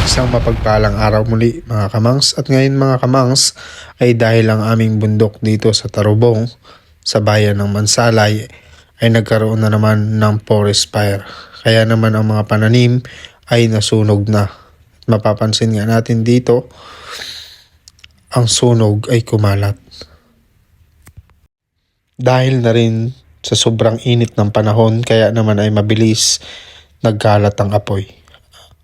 Isang mapagpalang araw muli mga kamangs at ngayon mga kamangs ay dahil ang aming bundok dito sa Tarubong sa bayan ng Mansalay ay nagkaroon na naman ng forest fire. Kaya naman ang mga pananim ay nasunog na. Mapapansin nga natin dito ang sunog ay kumalat. Dahil na rin sa sobrang init ng panahon kaya naman ay mabilis nagkalat ang apoy.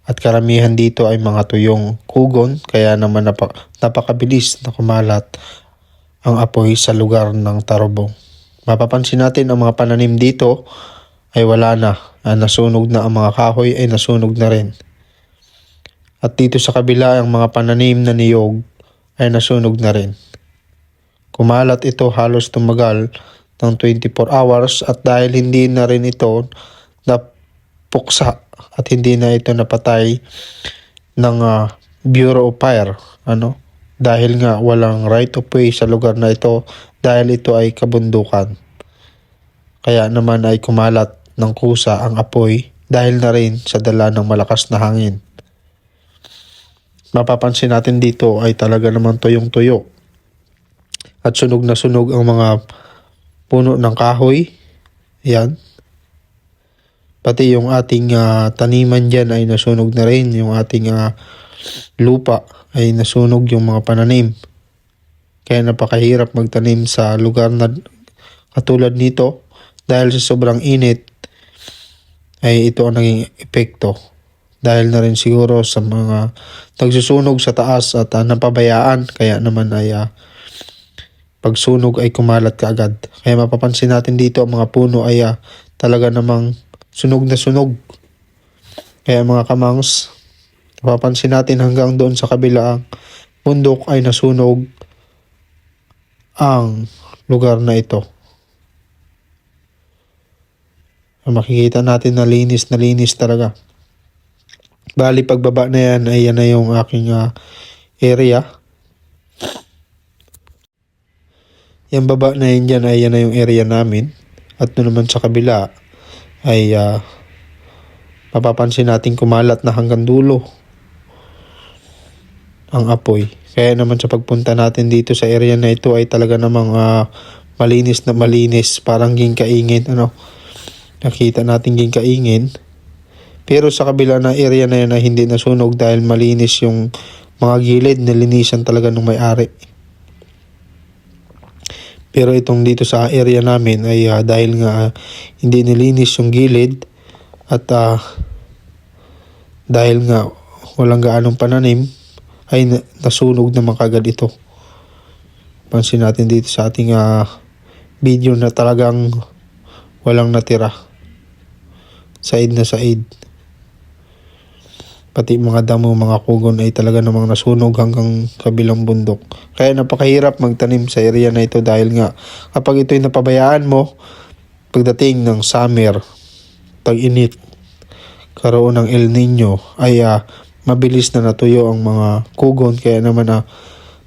At karamihan dito ay mga tuyong kugon kaya naman napa, napakabilis na kumalat ang apoy sa lugar ng Tarobong. Mapapansin natin ang mga pananim dito ay wala na. Ah, nasunog na ang mga kahoy ay nasunog na rin. At dito sa kabila ang mga pananim na niyog ay nasunog na rin. Kumalat ito halos tumagal ng 24 hours at dahil hindi na rin ito napuksa at hindi na ito napatay ng ah, Bureau of Fire. Ano? Dahil nga walang right of way sa lugar na ito dahil ito ay kabundukan. Kaya naman ay kumalat ng kusa ang apoy dahil na rin sa dala ng malakas na hangin. Mapapansin natin dito ay talaga naman tuyong tuyo. At sunog na sunog ang mga puno ng kahoy. Yan. Pati yung ating ah, taniman dyan ay nasunog na rin. Yung ating ah, lupa ay nasunog yung mga pananim. Kaya napakahirap magtanim sa lugar na katulad nito dahil sa sobrang init ay ito ang naging epekto. Dahil na rin siguro sa mga nagsusunog sa taas at ah, napabayaan kaya naman ay ah, pagsunog ay kumalat kaagad. Kaya mapapansin natin dito ang mga puno ay ah, talaga namang sunog na sunog. Kaya mga kamangs, mapapansin natin hanggang doon sa kabilang bundok ay nasunog ang lugar na ito. Makikita natin na linis na linis talaga. Bali pagbaba na yan ay yan na yung aking ah, area. Yung baba na yun dyan ay yan na yung area namin. At doon naman sa kabila ay ah, mapapansin natin kumalat na hanggang dulo ang apoy. Kaya naman sa pagpunta natin dito sa area na ito ay talaga namang ah, malinis na malinis. Parang ginkaingin. Ano? Nakita natin ginkaingin. Pero sa kabila na area na yun ay hindi nasunog dahil malinis yung mga gilid. Nilinisan talaga ng may-ari. Pero itong dito sa area namin ay ah, dahil nga ah, hindi nilinis yung gilid at ah, dahil nga walang gaanong pananim ay na- nasunog naman kagad ito. Pansin natin dito sa ating ah, video na talagang walang natira. Said na said. Pati mga damo, mga kugon ay talaga namang nasunog hanggang kabilang bundok. Kaya napakahirap magtanim sa area na ito dahil nga kapag ito'y napabayaan mo, pagdating ng summer, tag-init, karoon ng El Nino, ay ah, mabilis na natuyo ang mga kugon kaya naman na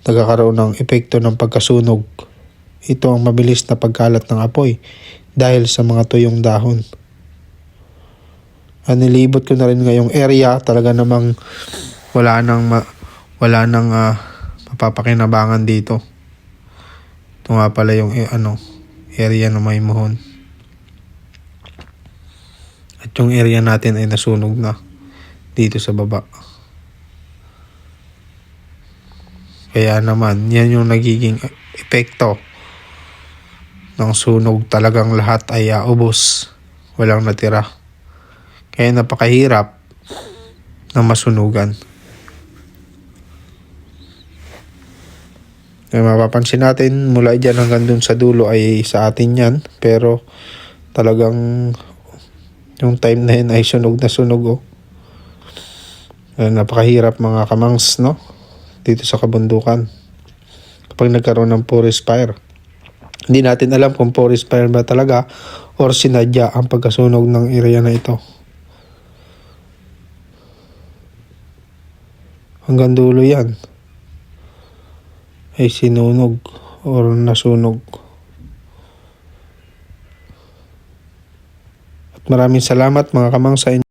nagkakaroon ng epekto ng pagkasunog. Ito ang mabilis na pagkalat ng apoy dahil sa mga tuyong dahon. Ah, nilibot ko na rin ngayong area talaga namang wala nang ma- wala nang ah, mapapakinabangan dito. Ito nga pala yung eh, ano area na may muhon. At yung area natin ay nasunog na dito sa baba. Kaya naman, yan yung nagiging epekto ng sunog. Talagang lahat ay ah, ubos. Walang natira. Kaya napakahirap na masunugan. Kaya mapapansin natin mula dyan hanggang dun sa dulo ay sa atin yan. Pero talagang yung time na yun ay sunog na sunog oh. Kaya napakahirap mga kamangs no? Dito sa kabundukan. Kapag nagkaroon ng forest fire. Hindi natin alam kung forest fire ba talaga or sinadya ang pagkasunog ng area na ito. Hanggang dulo yan ay sinunog or nasunog. At maraming salamat mga kamang sa inyo.